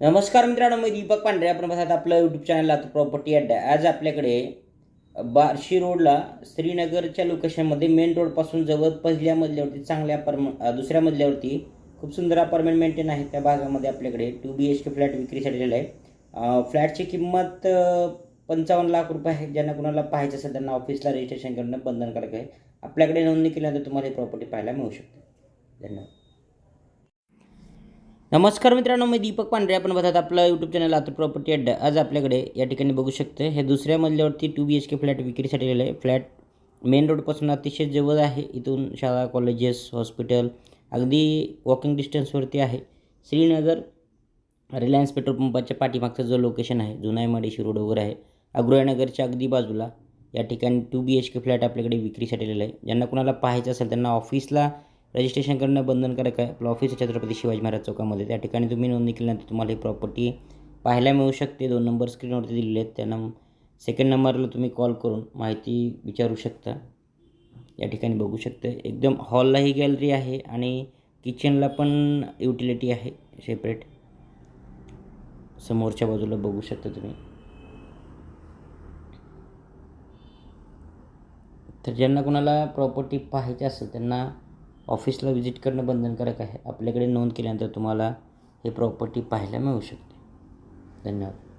नमस्कार मित्रांनो मी दीपक पांढरे. आपण बसत आपलं यूट्यूब चॅनल आता प्रॉपर्टी अड्डा आज आपल्याकडे बार्शी रोडला श्रीनगरच्या लोकेशनमध्ये मेन रोडपासून जवळ पहिल्या मजल्यावरती चांगल्या अपार्टमेंट दुसऱ्या मजल्यावरती खूप सुंदर अपार्टमेंट मेंटेन आहे. त्या भागामध्ये आपल्याकडे two B H K flat विक्रीसाठी दिलेला आहे फ्लॅटची किंमत पंचावन्न लाख रुपये आहे. ज्यांना कुणाला पाहायचं असेल त्यांना ऑफिसला रजिस्ट्रेशन करणं बंधनकारक आहे. आपल्याकडे नोंदणी केल्यानंतर तुम्हाला ही प्रॉपर्टी पाहायला मिळू शकते. धन्यवाद. नमस्कार मित्रांनो मी दीपक पांढरे. आपण बघतात आपलं यूट्यूब चॅनल लातूर प्रॉपर्टी अड्डा. आज आपल्याकडे या ठिकाणी बघू शकते हे दुसऱ्या मजल्यावरती two B H K flat विक्रीसाठी आहे. फ्लॅट मेन रोडपासून अतिशय जवळ आहे. इथून शाळा कॉलेजेस हॉस्पिटल अगदी वॉकिंग डिस्टन्सवरती आहे. श्रीनगर रिलायन्स पेट्रोल पंपाच्या पाठीमागचं जो लोकेशन आहे जुनाई माडेशी रोड वगैरे आहे. अग्रोयानगरच्या अगदी बाजूला या ठिकाणी two B H K flat आपल्याकडे विक्रीसाठी दिलेलं आहे. ज्यांना कुणाला पाहायचं असेल त्यांना ऑफिसला रजिस्ट्रेशन करणं बंधनकारक आहे आपलं ऑफिस छत्रपती शिवाजी महाराज चौकामध्ये. त्या ठिकाणी तुम्ही नोंदणी केल्यानंतर तुम्हाला ही प्रॉपर्टी पाहायला मिळू शकते. दोन नंबर स्क्रीनवरती दिलेले आहेत. त्यांना सेकंड नंबरला तुम्ही कॉल करून माहिती विचारू शकता. या ठिकाणी बघू शकता. एकदम हॉललाही गॅलरी आहे आणि किचनला पण युटिलिटी आहे. सेपरेट समोरच्या बाजूला बघू शकता तुम्ही. तर ज्यांना कोणाला प्रॉपर्टी पाहायची असेल त्यांना ऑफिसला व्हिजिट करणं बंधनकारक आहे. आपल्याकडे नोंद केल्यानंतर तुम्हाला हे प्रॉपर्टी पाहायला मिळू शकते. धन्यवाद.